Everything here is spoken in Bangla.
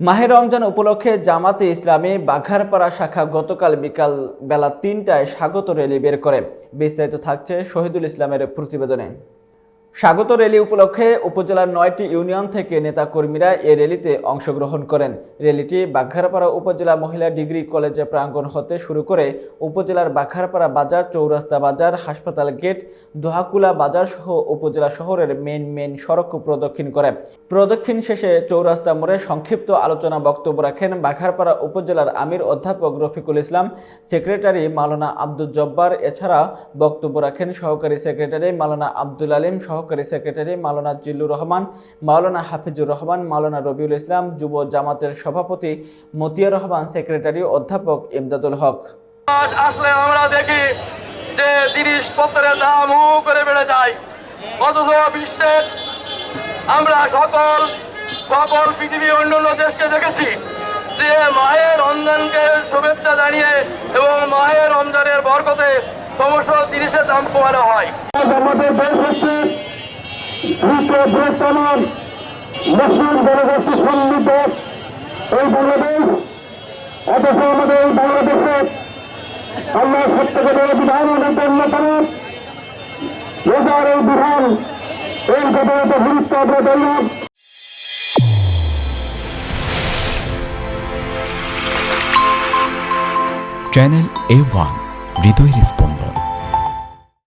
মাহে রমজান উপলক্ষে জামাতে ইসলামী বাঘারপাড়া শাখা গতকাল বিকাল বেলা তিনটায় স্বাগত র্যালি বের করে। বিস্তারিত থাকছে শহীদুল ইসলামের প্রতিবেদনে। স্বাগত র্যালি উপলক্ষে উপজেলার নয়টি ইউনিয়ন থেকে নেতাকর্মীরা এ র্যালিতে অংশগ্রহণ করেন। র্যালিটি বাঘারপাড়া উপজেলা মহিলা ডিগ্রি কলেজে প্রাঙ্গণ হতে শুরু করে উপজেলার বাঘারপাড়া বাজার, চৌরাস্তা বাজার, হাসপাতাল গেট, দোহাকুলা বাজার সহ উপজেলা শহরের মেন মেন সড়ক প্রদক্ষিণ করে। প্রদক্ষিণ শেষে চৌরাস্তা মোড়ে সংক্ষিপ্ত আলোচনা বক্তব্য রাখেন বাঘারপাড়া উপজেলার আমির অধ্যাপক রফিকুল ইসলাম, সেক্রেটারি মালানা আব্দুল জব্বার। এছাড়া বক্তব্য রাখেন সহকারী সেক্রেটারি মালানা আব্দুল আলিম সহকারী সেক্রেটারি মাওলানা জিল্লুর রহমান মাওলানা হাফিজুর রহমান মাওলানা রবিউল ইসলাম যুব জামাতের সভাপতি মতিয়ার রহমান সেক্রেটারি অধ্যাপক ইমদাদুল হক। আসলে আমরা দেখি যে জিনিসপত্রের দাম হু করে বেড়ে যায়। অথচ বিশ্বের আমরা সকল সকল পৃথিবীর অন্যান্য দেশকে দেখেছি যে মায়ের রমজানকে শুভেচ্ছা জানিয়ে এবং মায়ের রমজানের বরকতে সমস্ত জিনিসের দাম কমানো হয়। আমাদের দেশ হচ্ছে বিশ্বের বৃহত্তম মুসলিম জনগোষ্ঠী সমৃদ্ধ এই বাংলাদেশ, অথচ আমাদের এই বাংলাদেশে আল্লাহ সত্যকে বিধানের মধ্যে অন্যতম রোজার এই বিধান এই যথাযথ গুরুত্ব আমরা দেয় চ্যানেল এ ওয়ান হৃদয়ের স্পন্দন